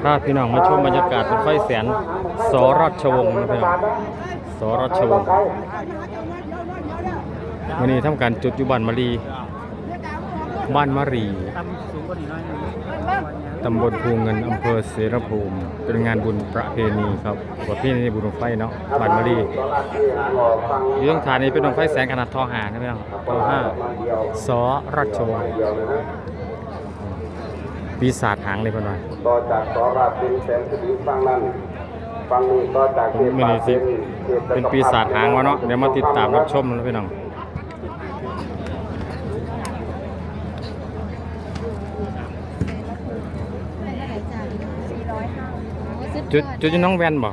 พาพี่น้องมาชมบรรยากาศรถไฟแสนสราชวงศ์นะพี่น้องสราชวงศ์วันนี้ทำการจุดยู่บ้านมารีบ้านมารีทำสูงกว่านี้หน้อยหนึงตำบลภูเงินอำเภอเสรภูมิ เป็นงานบุญประเพณีครับประเพณีบุญบั้งไฟเนาะบ้านมารีอยู่ตรงฐานนี้เป็นบั้งไฟแสนขนาดทอหานะพี่น้องทอห้าสราชวงศ์ ปีศาจหางเลยเพื่อนว่าต่อจากสอราชเป็นแสนสิริฟังนั้นฟังนี้ต่อจากเทพไม่ได้สิเป็นปีศาจหางวะเนาะเดี๋ยวมาติดตามรับชมนะพี่น้องจุดจุดอยู่น้องแวนบ่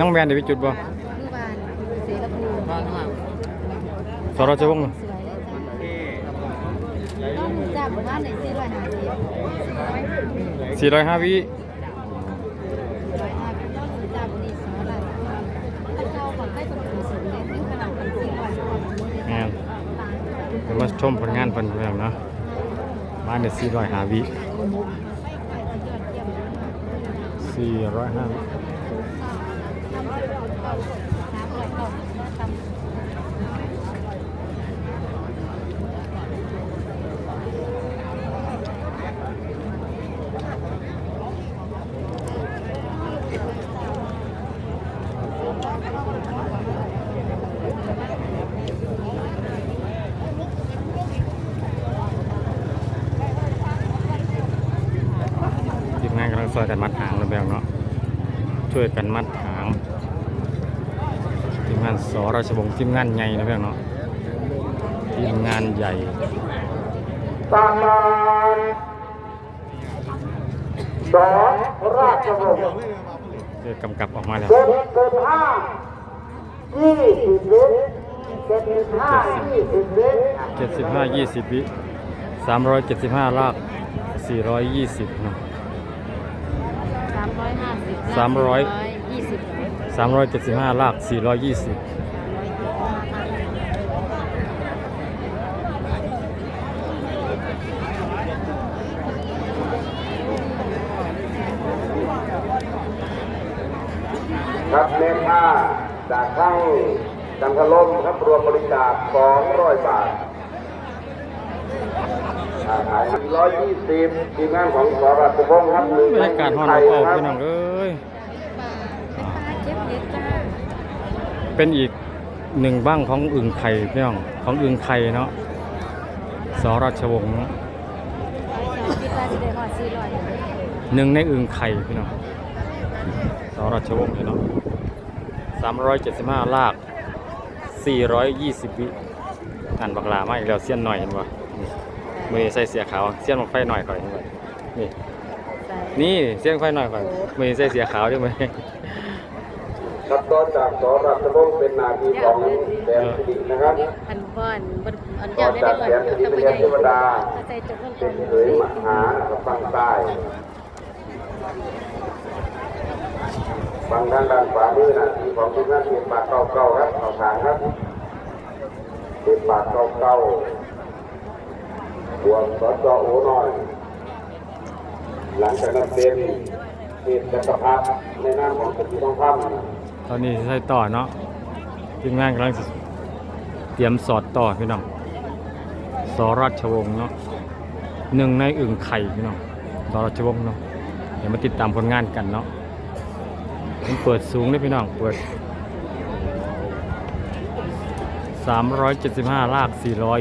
น้องแวนเดี๋ยวไปจุดบ่คือบ้านเสรภูมิบ้านข้างสรชวงศ์สวยเลย จ้ะต้องจับบ้านไหนสี่ร้อยห้าสิบสี่ร้อยห้าวิร้อยห้าสิบต้องจับนี่สองล้านข้าเจ้าของใกล้ตัวสูงสูงเลยนี่ขนาดกันสี่ร้อยงานเดี๋ยวมาชมผลงานเพิ่นพี่น้องเนาะบ้านเนี่ยสี่ร้อยห้าวิสี่ร้อยห้าวิที มงานกำลังซอยกันมัดหางนะพี่น้องเนาะช่วยกันมัดหางทีมงานสอราชวงศ์ทีมงานใหญ่นะพี่น้องเนาะทีมงานใหญ่ตามมานสอราชวงศ์เดี๋ยวกำกับออกมาแล้วเจ็ดสิบห้ายี่สิบเมตรเจ็ดสิบห้ายี่สิบเมตรเจ็ดสิบห้ายี่สิบวิสามร้อยเจ็ดสิบห้าลากสี่ร้อยยี่สิบเนาะ สิบสามร้อยยี่สิบสามร้อยเจ็ดสิบห้าลากสี่ร้อยยี่สิบครับเมตห้าจากข้างจันทลมครับรวมบริจาคสองร้อยบาทอ่าขายร้อยยี่สิบทีมงานของสอราชวงศ์ครับหนึ่งบรรยากาศฮอนเอาเอาพี่น้องเอ้ย เป็นปลาเจ็บเล็กจ้า เป็นอีกหนึ่งบ้างของอึ่งไข่พี่น้องของอึ่งไข่เนาะสราชวงศ์หนึ่งในอึ่งไข่พี่น้องสราชวงศ์พี่น้องสามร้อยเจ็ดสิบห้าลากสี่ร้อยยี่สิบวิอ่านบักลามาอีกแล้วเสี้ยนหน่อยเห็นปะมือใส่เสียขาวเสี้ยนบักไฟหน่อยก่อนเห็นปะนี่นี่เสี้ยนไฟหน่อยก่อนมือใส่เสียขาวด้วยไหม ครับต่อจากสอราชวงศ์เป็นนาทีของแดนสิรินะครับอันบอนบอนอันต่เจ้าอได้จากได้แดนสิริเป็นเทวดาเป็นเขยมหากับฟังใต้ฟังทางด้านขวามือนาทีของทีมงานเก็บปากเก่าๆครับเอาทางครับเก็บปากเก่าๆบวกสอจโอน้อยหลังจากนั้นเป็นเขตจักรพรรดิในนามของสติทองคำ ตอนนี้ใส่ต่อเนาะทีมงานกำลังเตรียมสอดต่อพี่น้องสอราชวงศ์เนาะหนึ่งในอึ่งไข่พี่น้องสอราชวงศ์เนาะเดี๋ยวมาติดตามผลงานกันเนาะมันเปิดสูงเลยพี่น้องเปิด 375 ลาก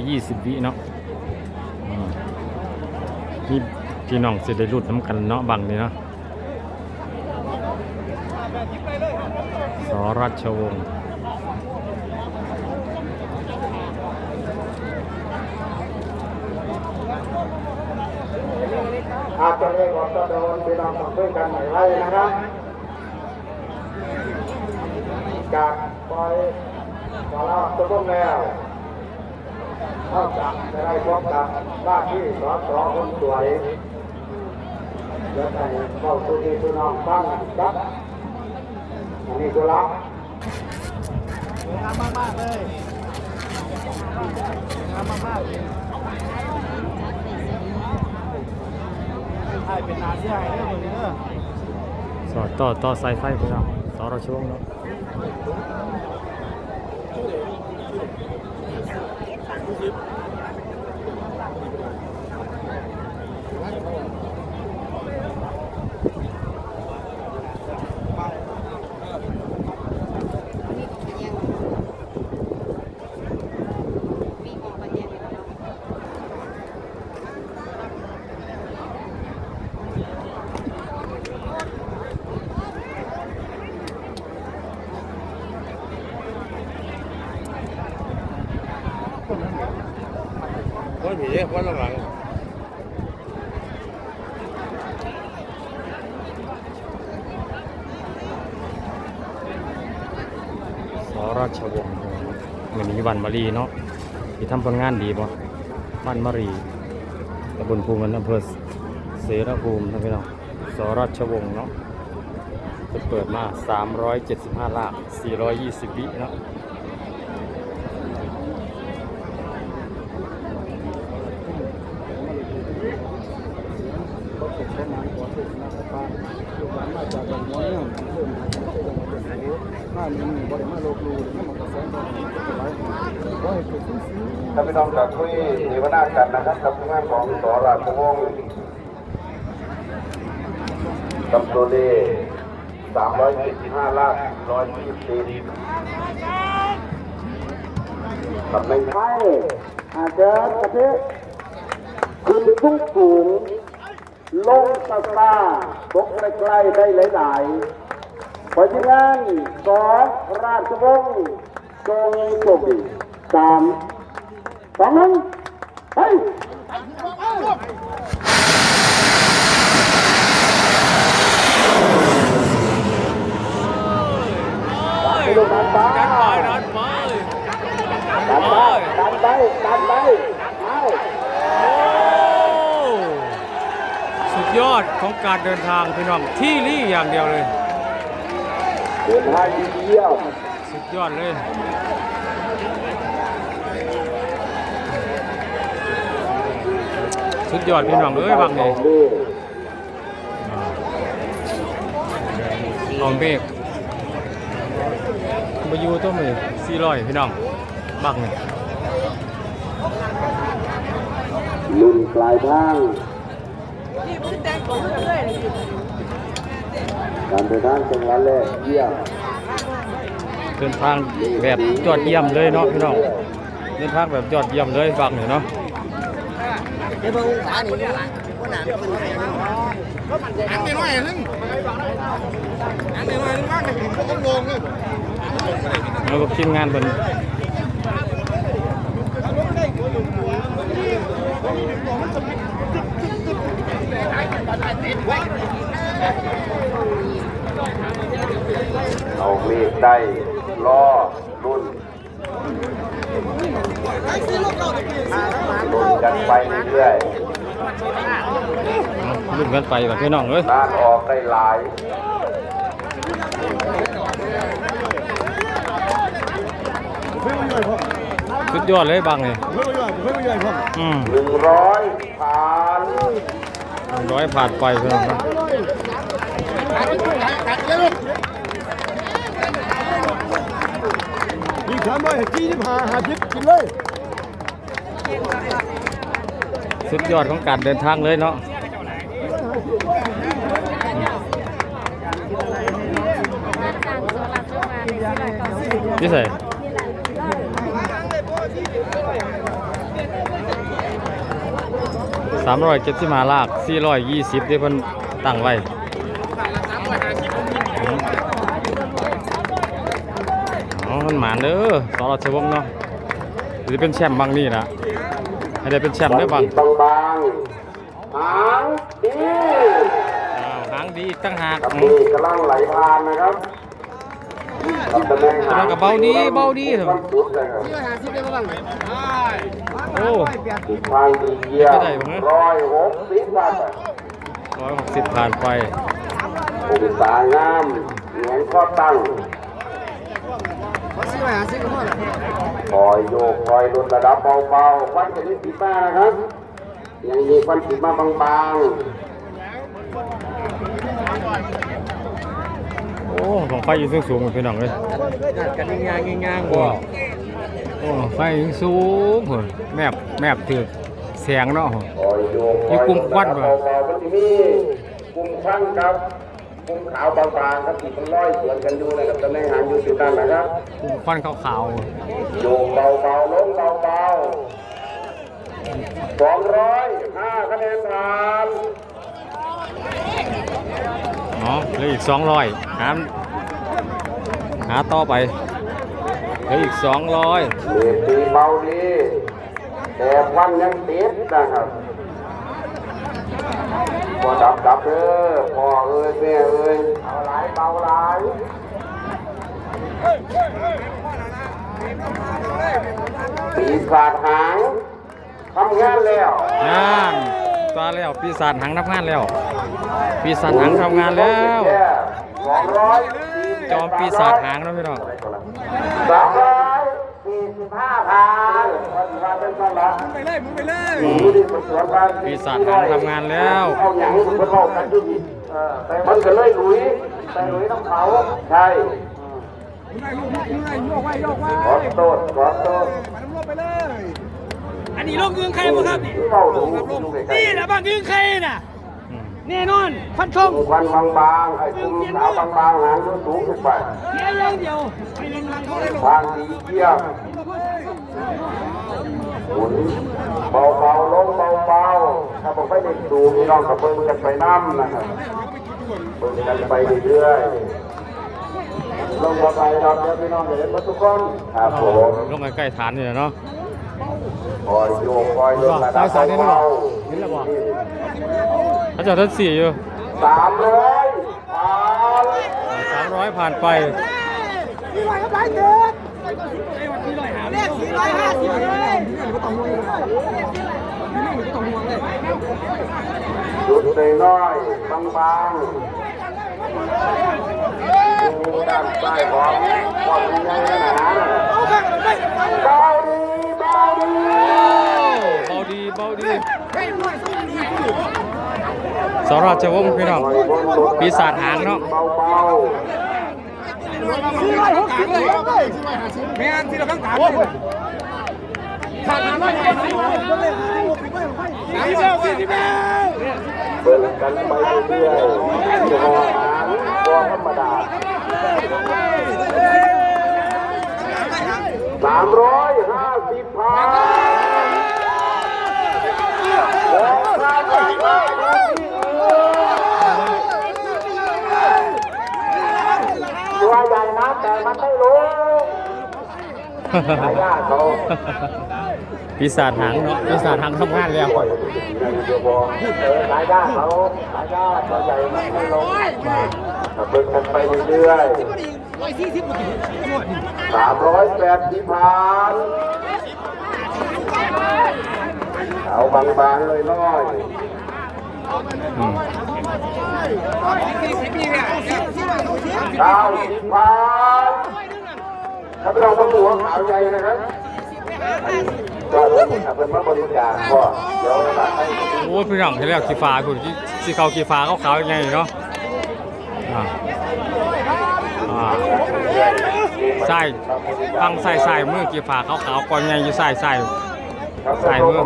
420 วิเนาะนี่พี่น้องเสิได้รุดน้ำกันเนาะบังนี่เนาะ สราชวงศ์อาจจะเรียกว่าจะโดนพี่น้องต้องช่วยกันหน่อยไว้นะครับจากปล่อยสาระตุ้มแล้วเท่ากับจะได้พบกับบ้าที่สอสอคนสวยเดี๋ยวแต่เข้าสู่ที่พี่น้องฟังครับ นนี้ก็รับงามมากๆเลยงามมากๆเลยไอ้เป็นนาเซียเด้อคนเด้อสอดต่อต่อสายไฟพี่น้องสอรชวงเนาะ มีของแยงมีของมาแยงแล้วเนาะ คนผีคนหลังสราชวงศ์เหมือนนี้วันมารีเนาะที่ทำผลงานดีป่ะบ้านมารีตำบลภูมิอำเภอเสรภูมินะพี่น้องสราชวงศ์เนาะจะเปิดมา 375ลาก420วิเนาะ เขาเป็นประมาณหัวเป็นนาคาลูกหลานมาจากบ้านหัวเนี่ยเริ่มมาจากจังหวัดสุโขทัย มาเมืองบ่ได้มาโลกลูเลยมาแสนบ่ได้หลายบ่ให้เป็นสิ่งสิ่งท่านพี่น้องกับคุยเสวนากันนะครับกับงานของสอราชวงศ์ตำตัวเลข375ลาก120ตำแหน่งไทยอาจจะประเทศขึ้นสูงสูงลงตาตาตกใกล้ๆได้หลายๆ เพราะฉะนั้นสองราชวงศ์จงโชคดีสามสองหนึ่งไปลูกดันไปดันไปดันไปดันไปดันไปเอาสุดยอดของการเดินทางพี่น้องที่รี่อย่างเดียวเลย เดินทางดีเยี่ยมสุดยอดเลยสุดยอดพี่น้องเอ้ยบางเลยลองเบกมาอยู่ตัวมือสี่ร้อยพี่น้องบักเนี่ยลุ่นปลายทาง การเดินทางจังหวัดแรกเยี่ยมเดินทางแบบยอดเยี่ยมเลยเนาะพี่น้องเดินทางแบบยอดเยี่ยมเลยบักเนี่ยเนาะอันไม่น้อยนึงอันไม่น้อยนึงมากเลยผมก็งงเลยแล้วก็ทีมงานเป็น เอาเมฆได้ล้อรุ่นรุ่นกันไปเรื่อยรุ่นกันไปแบบพี่น้องเอ้ยๆด้านออกได้หลายสุดยอดเลยบังเลยเพิ่มไปย่อยเพิ่มไปย่อยพ่ออืมหนึ่งร้อยผ่านร้อยผ่านไปพี่น้องครับ อีก สามร้อยกี่สิบห้าหาสิบกินเลยสุดยอดของการเดินทางเลยเนาะร้านกลางโซลาร์เซลล์มาในที่ไรก็สิบนี่ใส่สามร้อยเจ็ดสิบห้าลากสี่ร้อยยี่สิบที่เพิ่นตั้งไว้ หมานเด้อสอราชวงศ์เนาะหรือเป็นแชมป์บางนี่นะให้ได้เป็นแชมป์เด้อบางบางบางๆหางดีอ้าวหางดีอีกตั้งหากกับอืนี่มกำลังไหลผ่านนะครับกับตำแหน่งหางกำลังกับเบาดีเบาดีเถอะต้องสุดเลยครับโอ้อีกทางดีเยี่ยมไม่ได้บ่ฮะร้อยหกสิบผ่านไปร้อยหกสิบผ่านไปองศางามเหมือนข้อตั้ง คอยโยกคอยลดระดับเบาๆควันจะนิดติดมานะครับ ยังมีควันติดมาบางโอ้ของไฟอยู่สูงสูงๆพี่น้องเลยกันง่ายๆง่ายๆโอ้โอ้ไฟอยู่สูงพุ่นแมบแมบถือแสงเนาะมีกลุ่มควันด้วยเบาๆมันจะมีกลุ่มควันครับ กลุ่มขาวบางๆครับที่มันลอยสวนกันอยู่นะครับตำแหน่งหางอยู่จุดนั้นนะครับกลุ่มควันขาวโยกเบาๆลงเบาๆสองร้อยห้าคะแนนผ่านๆเนาะเหลืออีก200หาหาต่อไปเหลืออีก200เบดีเบาดีแต่ควันยังติดนะครับ พอดับดับเด้อพ่อเอ้ยแม่เอ้ยเอาหลายเบาหลายปีศาจหางทำงานแล้วงานตาแล้วปีศาจหางทำงานแล้ว ปีศาจหางทำงานแล้วสองร้อยจอมปีศาจหางเนาะพี่น้องสองร้อย สี่สิบห้าพันวันวันเป็นต้นละไปเลยมึงไปเลยปีศาจหางทำงานแล้วเอาอย่างนี้มันบอกกันอยู่ดีเออแต่มันก็เลยหลุยไปหลุยน้ำเขาใช่มึงไงลูกมึงไงโยกไว้โยกไว้ขอโทษขอโทษมาน้ำลบไปเลย อันนี้โลกเงืองใครบ้างครับนี่เข้าหลุมดูใกล้นี่แหละบ้านเงืองใครน่ะอืมแน่นอนฟันธงๆควันบางๆไอ้คุมขาวบางๆหางสูงๆขึ้นไปเพียงอย่างเดียวไปเล่นงานเขาเลยลูกทางสีเยี่ยม หมุนเบาๆลงเบาๆถ้าผมไม่ได้ดูพี่น้องกับเบิ้งกันไปน้ำนะครับเบิ้งกันไปเรื่อยๆลงมาไปครับเดี๋ยวพี่น้องจะเห็นหมดทุกคนครับผมลงใกล้ๆฐานนี่แหละเนาะคอยโยกคอยลดระดับสายนี่เนาะเบาเห็นแล้วบ่เขาเจะทัดสี่อยู่ๆสามร้อยผ่านสามร้อยผ่านไป เลขสี่ร้อยห้าสิบเลย หยุดน้อยๆบางๆดูด้านซ้ายของก่อนยังไงนะเบาดีเบาดี เบาดีเบาดีสราชวงศ์พี่น้อง ปีศาจหางเนาะ เบา สี่ร้อยหกสิบเลยแม่นที่เราต้องการ ขาดมาร้อยห้าสิบเลยสี่เบลสี่สิบเบลๆเบิ่งกันไปเรื่อยๆอยู่หอหางตัวธรรมดาสามร้อยห้าสิบพันโอ้สามร้อยห้าสิบตัวใหญ่นะแต่มันไม่รู้หายากเขา ปีศาจหางเนาะปีศาจหางทำงานแล้วเดี๋ยวบอกเออหายากเขาหายากตัวใหญ่มันไม่ลงถ้าเบิ่งกันไปเรื่อยๆร้อยสี่ผ่ามร้อยแปดสิบพันเอาบางๆเลยน้อยอืมสี่สิบนี่เนี่ยเก้าสิบพันถ้าไม่ต้องมาตัวขาวใหญ่นะครับ ก็ถ้นมาบริจาคก็เดี๋ยวตัดให้โอ้พี่น้องเห็นแล้วกีฟ้าคุณสีขาวกีฟ้าขาวยังไงเนาะอ่าอ่าใส่ฟังใส่ใส่มือกีฟ้าขาวก่อนไงอยู่ใส่ใส่ใส่มือ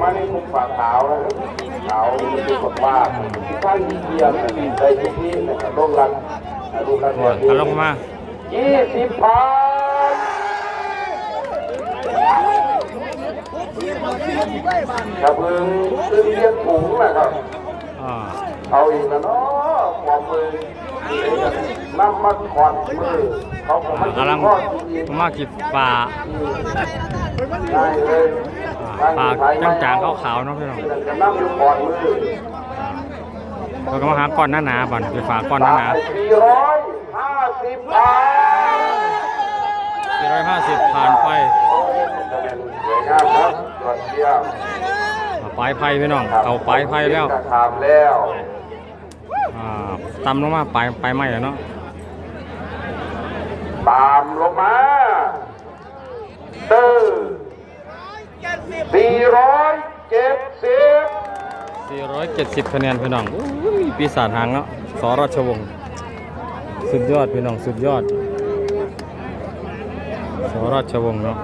ฝาขาวขาวมีสุขภาที่ท่านเยี่ยมในทุกที่นะครับร่วมรันร่วมรันเออทะลงมายี่สิบพัน กระเบื้องซึ่งเลี้ยงถุงนะครับ อ่าเอาอีกแล้วเนาะความมือน้ำมันขอนมือเขาก็มันกำลังข้อจริงมากีฟ้าได้เลยปากจางๆขาวๆเนาะพี่น้องจะน้ำอยู่ขอนมือเราก็มาหาก้อนหนาๆบ่อนกีฟ้าก้อนหนาสี่ร้อยห้าสิบพันๆสี่ร้อยห้าสิบผ่านไปสวย งามครับยอดเยี่ยมอ่าปลายไผ่พี่น้อง เอาปลายไผ่แล้วจะทำแล้วอ่าตำลงมาปลายปลายไม้อะเนาะตามลงมาตื้อสี่ร้อยเจ็ดสิบ470คะแนนพี่น้องอุ้ยปีศาจหางเนาะสราชวงศ์สุดยอดพี่น้องสุดยอดสราชวงศ์เนาะ